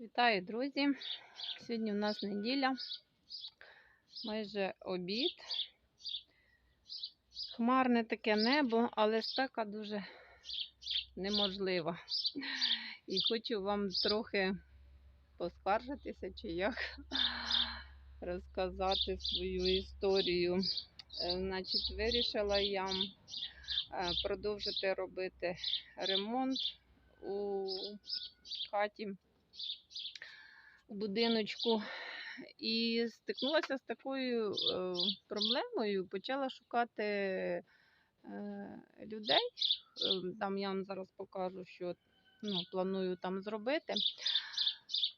Вітаю, друзі! Сьогодні у нас неділя, майже обід. Хмарне таке небо, але спека дуже неможлива. І хочу вам трохи поскаржитися чи як розказати свою історію. Е, Значить, вирішила я е, продовжити робити ремонт у хаті будиночку і стикнулася з такою е, проблемою, почала шукати е, людей. Е, Там я вам зараз покажу, що ну, планую там зробити.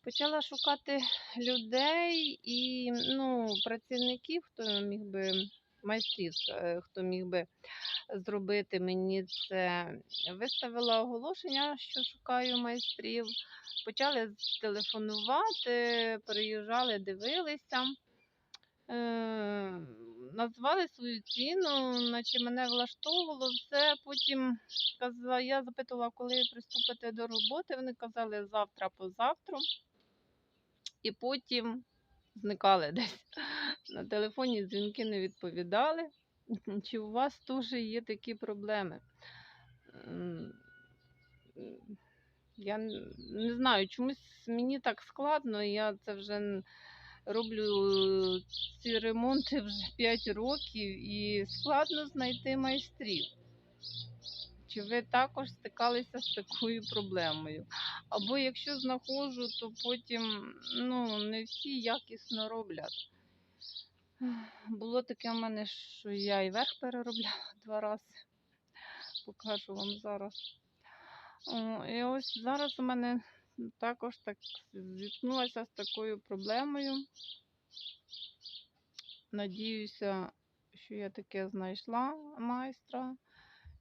Почала шукати людей і ну, працівників, хто міг би майстрів, е, хто міг би зробити мені це. Виставила оголошення, що шукаю майстрів почали телефонувати, приїжджали, дивилися, е, назвали свою ціну, наче мене влаштовувало все. Потім я запитувала, коли приступите до роботи. Вони казали завтра позавтра. І потім зникали десь. На телефоні дзвінки не відповідали. Чи у вас теж є такі проблеми? Я не знаю, чомусь мені так складно. Я це вже роблю ці ремонти вже 5 років і складно знайти майстрів. Чи ви також стикалися з такою проблемою? Або якщо знаходжу, то потім ну, не всі якісно роблять. Було таке в мене, що я і верх переробляла два рази. Покажу вам зараз. І ось зараз у мене також так зіткнулася з такою проблемою. Надіюся, що я таке знайшла майстра,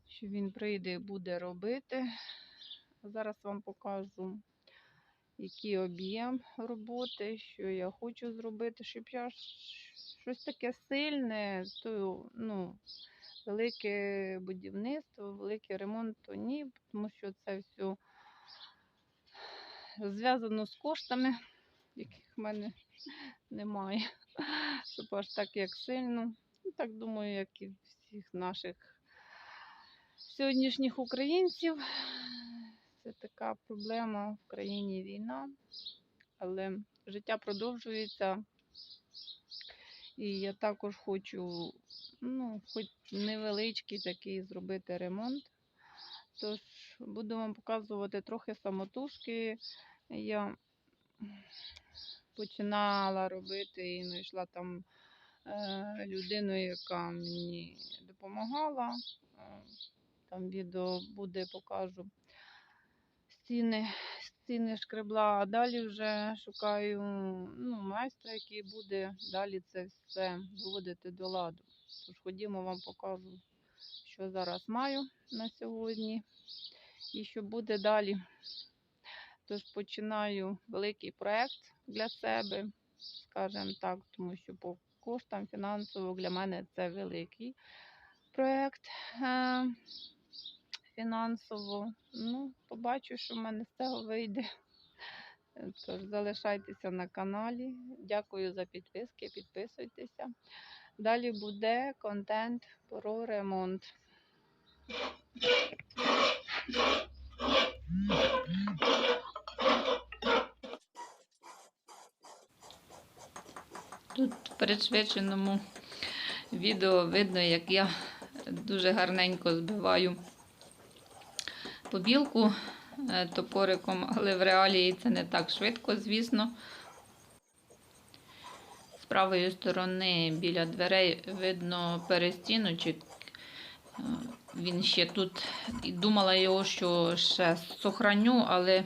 що він прийде і буде робити. Зараз вам покажу, який об'єм роботи, що я хочу зробити, щоб я щось таке сильне, то ну, велике будівництво, великий ремонт, то ні, тому що це все зв'язано з коштами, яких в мене немає, щоб аж так як сильно. Ну, так думаю, як і всіх наших сьогоднішніх українців. Це така проблема в країні війна, але життя продовжується. І я також хочу, ну, хоч невеличкий такий зробити ремонт. Тож буду вам показувати трохи самотужки. Я починала робити і знайшла там е, людину, яка мені допомагала. Е, Там відео буде, покажу стіни, стіни шкребла, а далі вже шукаю ну, майстра, який буде далі це все доводити до ладу. Тож ходімо, вам покажу, що зараз маю на сьогодні і що буде далі. Тож починаю великий проєкт для себе, скажімо так, тому що по коштам фінансово для мене це великий проєкт. Фінансово. Ну, побачу, що в мене з цього вийде. Тож залишайтеся на каналі. Дякую за підписки, підписуйтеся. Далі буде контент про ремонт. Тут в передшвидшеному відео видно, як я дуже гарненько збиваю побілку е, топориком, але в реалії це не так швидко, звісно. З правої сторони біля дверей видно перестіночок. Е, Він ще тут і думала його, що ще сохраню, але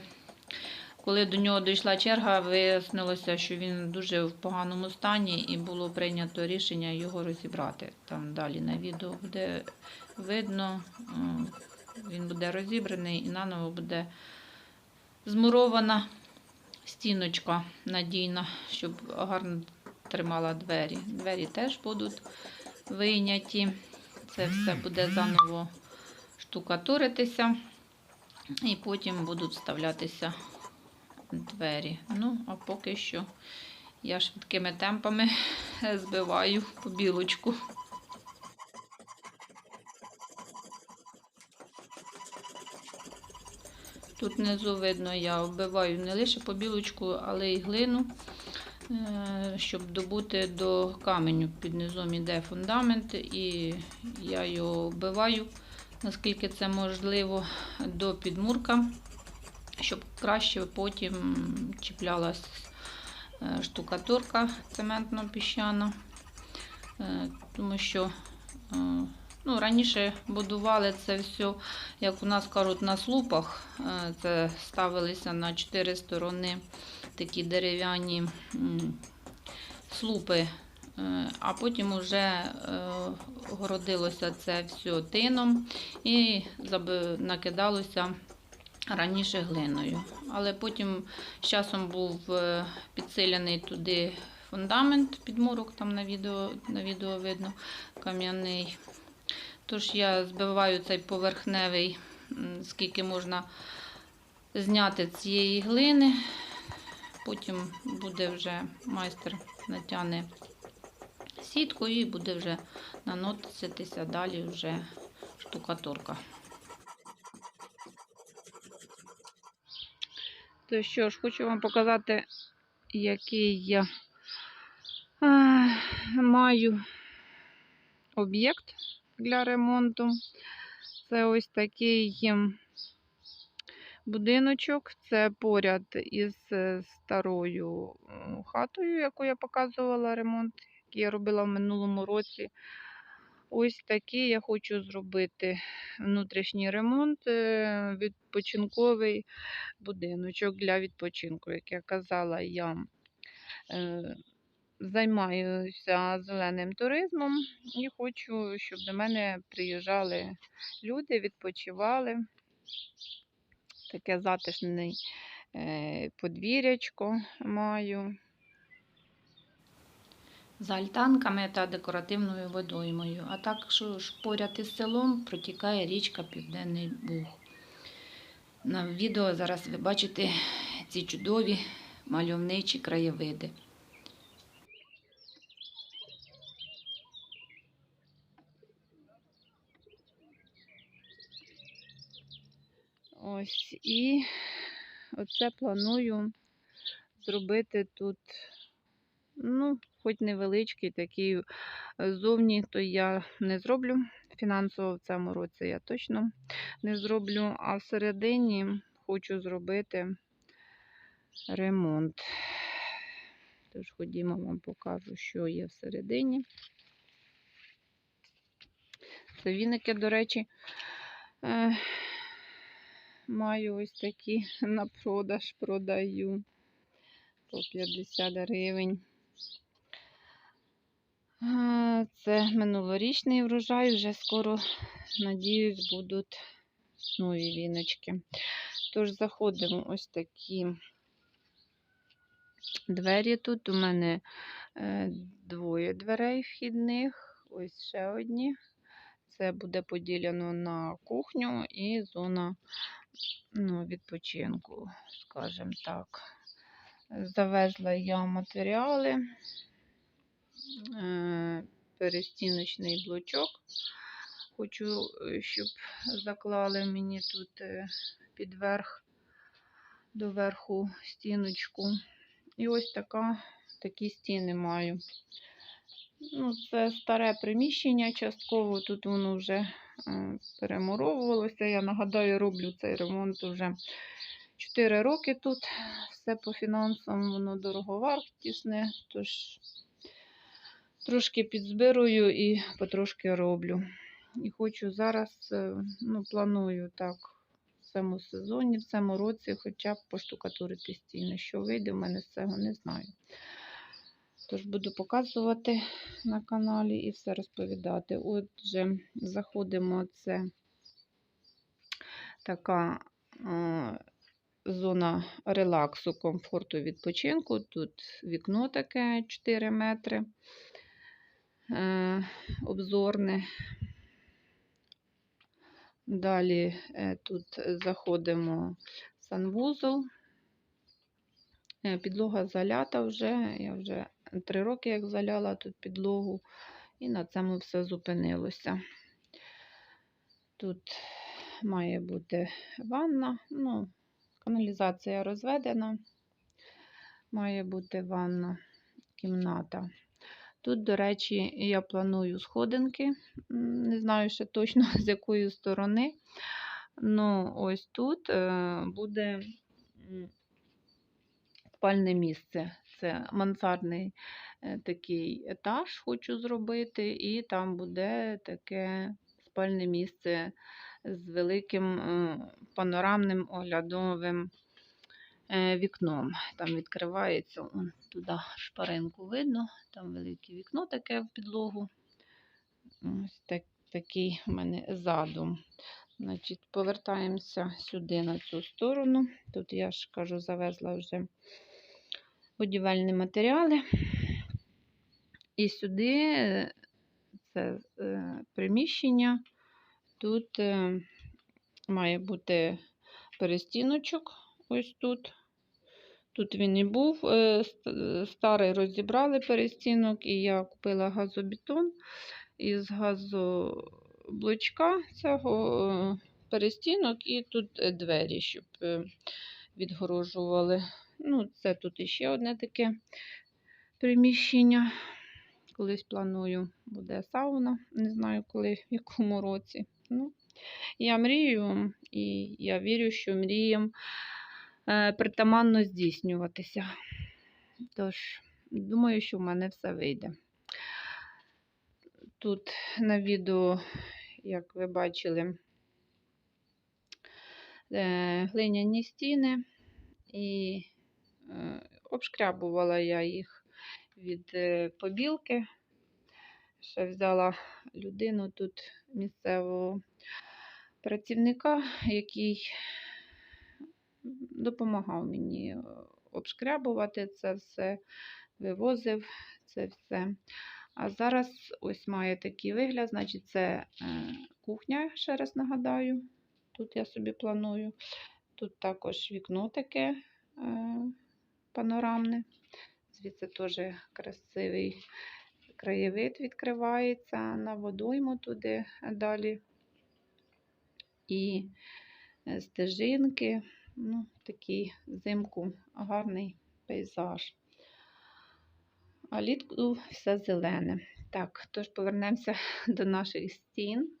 коли до нього дійшла черга, вияснилося, що він дуже в поганому стані і було прийнято рішення його розібрати. Там далі на відео буде видно. Він буде розібраний і наново буде змурована стіночка надійна, щоб гарно тримала двері. Двері теж будуть вийняті. Це все буде заново штукатуритися. І потім будуть вставлятися двері. Ну, а поки що я швидкими темпами збиваю побілочку. Тут внизу видно, я вбиваю не лише побілочку, але й глину, е, щоб добути до каменю. Під низом іде фундамент, і я його вбиваю, наскільки це можливо, до підмурка, щоб краще потім чіплялась е, штукатурка цементно-піщана. Е, Тому що ну, раніше будували це все, як у нас кажуть, на слупах. Е, Це ставилися на чотири сторони такі дерев'яні слупи. Е, А потім вже городилося це все тином і накидалося раніше глиною. Але потім з часом був е, підсилений туди фундамент, підмурок там на відео, на відео видно кам'яний. Тож я збиваю цей поверхневий, скільки можна зняти цієї глини. Потім буде вже майстер натягне сітку і буде вже наноситися далі вже штукатурка. То що ж, хочу вам показати, який я е, маю об'єкт для ремонту. Це ось такий будиночок. Це поряд із е, старою хатою, яку я показувала ремонт, який я робила в минулому році. Ось такий я хочу зробити внутрішній ремонт, е, відпочинковий будиночок для відпочинку. Як я казала, я е, займаюся зеленим туризмом і хочу, щоб до мене приїжджали люди, відпочивали. Таке затишне е, подвір'ячко маю. з альтанками та декоративною водоймою, а також поряд із селом протікає річка Південний Буг. На відео зараз ви бачите ці чудові мальовничі краєвиди. Ось і оце планую зробити тут, ну, хоч невеличкий такий е, зовні, то я не зроблю. Фінансово в цьому році я точно не зроблю, а всередині хочу зробити ремонт. Тож ходімо, вам покажу, що є всередині. Це віники, до речі, е, маю ось такі на продаж, продаю по 50 гривень. Це минулорічний врожай, вже скоро, надіюсь, будуть нові віночки. Тож заходимо ось такі двері. Тут у мене е, двоє дверей вхідних, ось ще одні. Це буде поділено на кухню і зона ну, відпочинку, скажімо так. Завезла я матеріали, е, перестіночний блочок. Хочу, е, щоб заклали мені тут е, під верх, до верху стіночку. І ось така, такі стіни маю. Ну, Це старе приміщення частково, тут воно вже е, перемуровувалося. Я нагадаю, роблю цей ремонт вже 4 роки тут. Все по фінансам, воно дороговартісне, тож трошки підзбирую і потрошки роблю. І хочу зараз, е, ну, планую так, в цьому сезоні, в цьому році, хоча б поштукатурити стіни. Що вийде, в мене з цього не знаю. Тож буду показувати на каналі і все розповідати. Отже, заходимо, це така зона релаксу, комфорту, відпочинку. Тут вікно таке 4 метри е, обзорне. Далі е, тут заходимо санвузол. Е, Підлога залята вже. Я вже три роки як заляла тут підлогу, і на цьому все зупинилося. Тут має бути ванна, ну, каналізація розведена, має бути ванна, кімната. Тут, до речі, я планую сходинки. Не знаю ще точно з якої сторони. Ну, ось тут е, буде спальне місце. Це мансардний е, такий етаж хочу зробити, і там буде таке спальне місце з великим е, панорамним оглядовим е, вікном. Там відкривається он, туди шпаринку видно, там велике вікно таке в підлогу. Ось так, такий в мене задум. Значить, повертаємося сюди на цю сторону. Тут я ж кажу, завезла вже будівельні матеріали. І сюди е, це е, приміщення. Тут е, має бути перестіночок. Ось тут. Тут він і був. Старий розібрали перестінок, і я купила газобетон із газоблочка цього перестінок, і тут двері, щоб відгорожували. Ну, це тут іще одне таке приміщення. Колись планую, буде сауна, не знаю коли, в якому році. Ну, я мрію, і я вірю, що мріям е, притаманно здійснюватися. Тож, думаю, що в мене все вийде. Тут на відео, як ви бачили, е, глиняні стіни, і обшкрябувала я їх від е, побілки. Ще взяла людину тут місцевого працівника, який допомагав мені е, обшкрябувати це все, вивозив це все. А зараз ось має такий вигляд, значить, це е, кухня, ще раз нагадаю. Тут я собі планую. Тут також вікно таке е, панорамне. Звідси теж красивий краєвид відкривається на водойму туди далі. І стежинки. Ну, такий взимку гарний пейзаж. А літку все зелене. Так, тож повернемося до наших стін.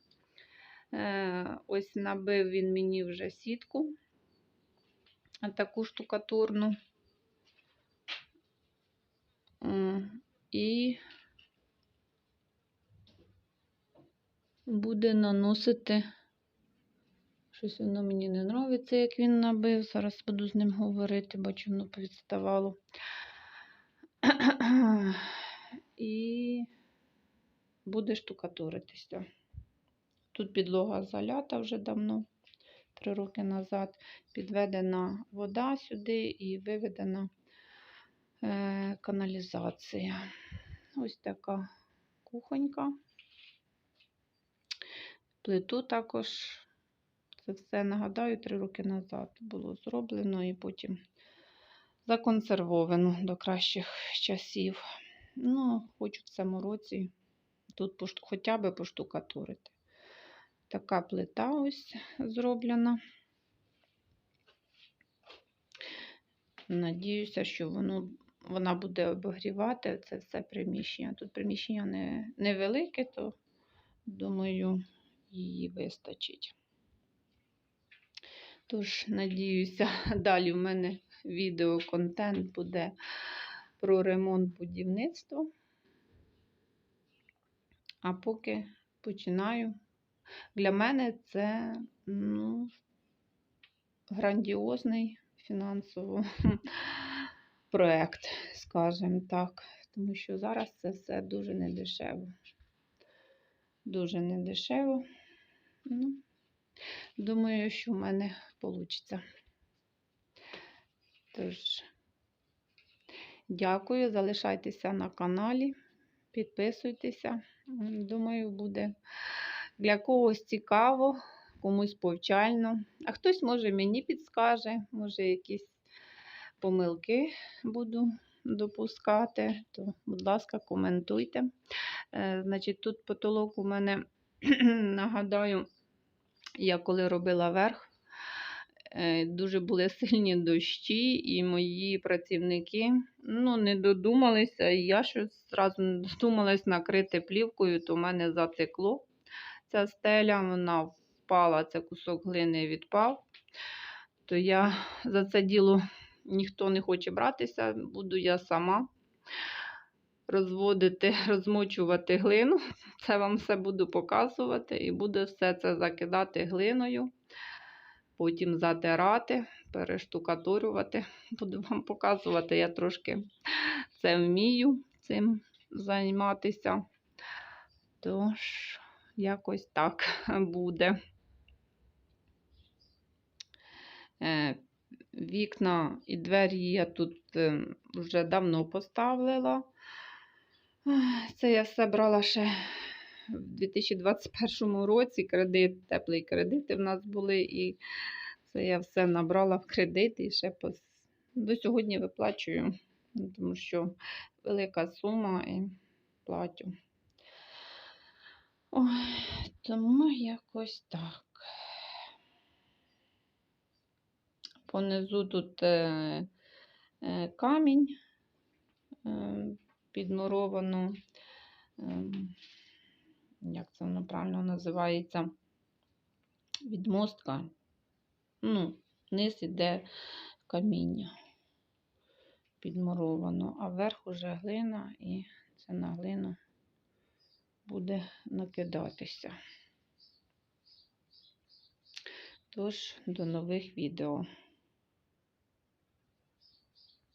Е, ось набив він мені вже сітку, таку штукатурну. І буде наносити. Щось воно мені не подобається, як він набив. Зараз буду з ним говорити, бачу, воно повідставало. І буде штукатуритися. Тут підлога залята вже давно, три роки назад. Підведена вода сюди і виведена каналізація. Ось така кухонька. Плиту також. Це все, нагадаю, три роки назад було зроблено і потім законсервовано до кращих часів. Ну, хочу в цьому році тут хоча б поштукатурити. Така плита ось зроблена. Надіюся, що воно, вона буде обігрівати це все приміщення. Тут приміщення не, невелике, то думаю, її вистачить. Тож, надіюся, далі в мене відеоконтент буде про ремонт будівництва. А поки починаю. Для мене це ну, грандіозний фінансово проєкт, скажімо так. Тому що зараз це все дуже недешево. Дуже недешево. Ну, думаю, що в мене вийде. Тож, дякую, залишайтеся на каналі, підписуйтеся. Думаю, буде для когось цікаво, комусь повчально. А хтось, може, мені підскаже, може, якісь помилки буду допускати, то, будь ласка, коментуйте. Е, Значить, тут потолок у мене, нагадаю, я коли робила верх, е, дуже були сильні дощі, і мої працівники ну, не додумалися. Я щось зразу не додумалась накрити плівкою, то в мене затекло ця стеля, вона впала, це кусок глини відпав. То я за це діло ніхто не хоче братися, буду я сама розводити, розмочувати глину. Це вам все буду показувати і буду все це закидати глиною, потім затирати, перештукатурювати. Буду вам показувати, я трошки це вмію цим займатися. Тож, якось так буде. Е, Вікна і двері я тут е, вже давно поставила. Це я все брала ще в 2021 році. Кредит, теплий кредити в нас були, і це я все набрала в кредит і ще пос... до сьогодні виплачую, тому що велика сума і платю. Ой, тому якось так. Понизу тут е, е, камінь е, підмуровано. Як це воно правильно називається? Відмостка. Ну, вниз іде каміння підмуровано, а вверх уже глина, і це на глину буде накидатися. Тож, до нових відео.